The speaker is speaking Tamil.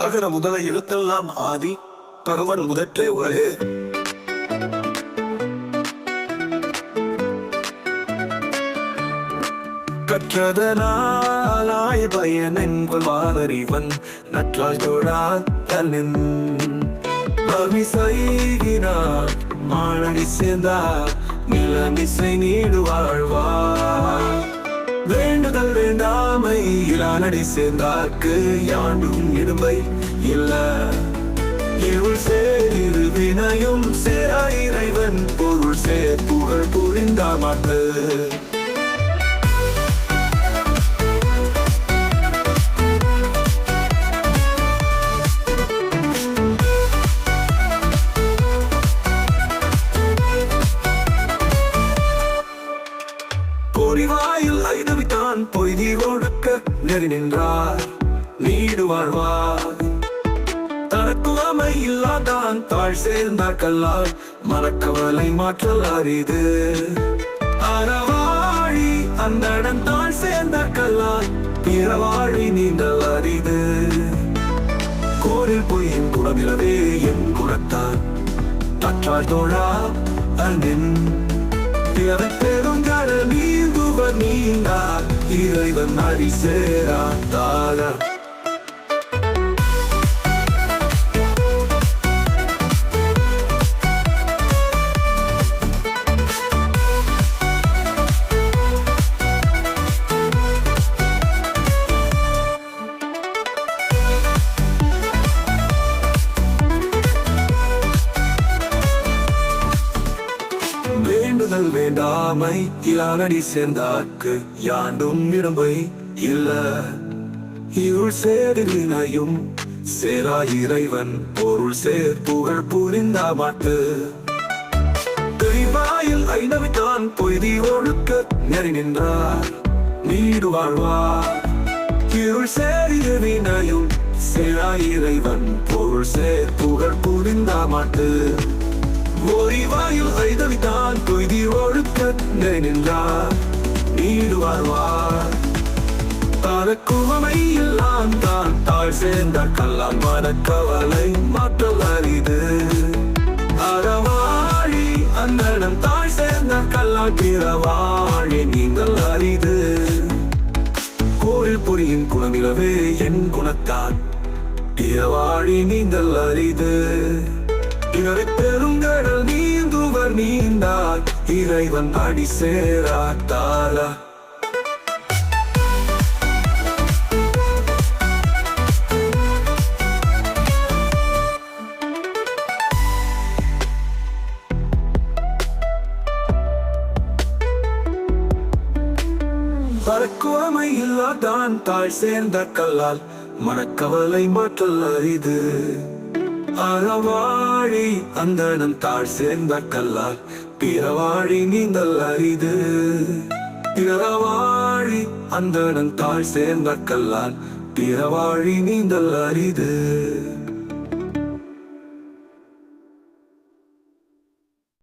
அகர முதல எழுத்தெல்லாம் ஆதி பகவன் முதற்றே ஒரே கற்றதனாய் பயன் என்பவன் நற்றால் தொழான் தன்னின் பவி செய்கிறார் மாழடி சேர்ந்தார் நிலமிசை நீடு வாழ்வார். வேண்டுதல் வேண்டாமை இலானடி சேர்ந்தார்க்கு யாண்டும் இடுமை இல்ல. இருள் சேரிரு பொறிவாயில் ஐதவித்தான் பொய்தி ஒழுக்க நெறி நின்றார். நீடு வாழ்வார். தனக்கு அமை இல்லாதான் தாழ் சேர்ந்தார் கல்லால் மனக்கவலை மாற்றல் அரிது. அறவாழி அந்தடன் தாழ் சேர்ந்தார் கல்லால் பிறவாழி நீங்கள் அரிது. கோரில் பொய்யின் குணமிலவே என் குணத்தான் தற்றால் தோழா அன்பின் பிறவை நீந்தார் இறைவன் அடி சேராத்தார வேண்டுதல் வேண்டாமை இலானடி சேர்ந்தார்க்கு யாண்டும் இடம்பை இல்ல. இருள் சேரினையும் சேரா இறைவன் பொருள் சேர் புகழ் புரிந்தா மாட்டு. தெய்வாயில் ஐநவித்தான் பொய்தி ஒழுக்க நெறி நின்றார் நீடு வாழ்வார். இருள் சேரினையும் சேரா இறைவன் பொருள் சேர் புகழ் புரிந்தா மாட்டு. ஓரிவாயில் ஐதவித்தான் நின்றார் நீடு வாழ்வார் தனக்குவமை நான் தான் தாழ் சேர்ந்த கல்லால் மனக்கவலை மாற்றல் அரிது அறவாழி அந்தனம் தாழ் சேர்ந்த கல்லால் பிறவாழி நீங்கள் அரிது. கோயில் பொறியின் குணமிலவே என் குணத்தான் பிறவாழி நீங்கள் அரிது. இவரை பெருங்கடல் நீந்துவர் நீ இறைவன் அடி சேராத்தாரா பறக்குவமை இல்லாதான் தாழ் சேர்ந்த கல்லால் மனக்கவலை மாற்றல் அரிது அறவாழி அந்தனம் தாழ் சேர்ந்த கல்லால் பிறவாழி நீங்கள் அரிது. பிறவாழி அந்தனம் தாழ் சேர்ந்த கல்லான் பிறவாழி நீங்கள் அரிது.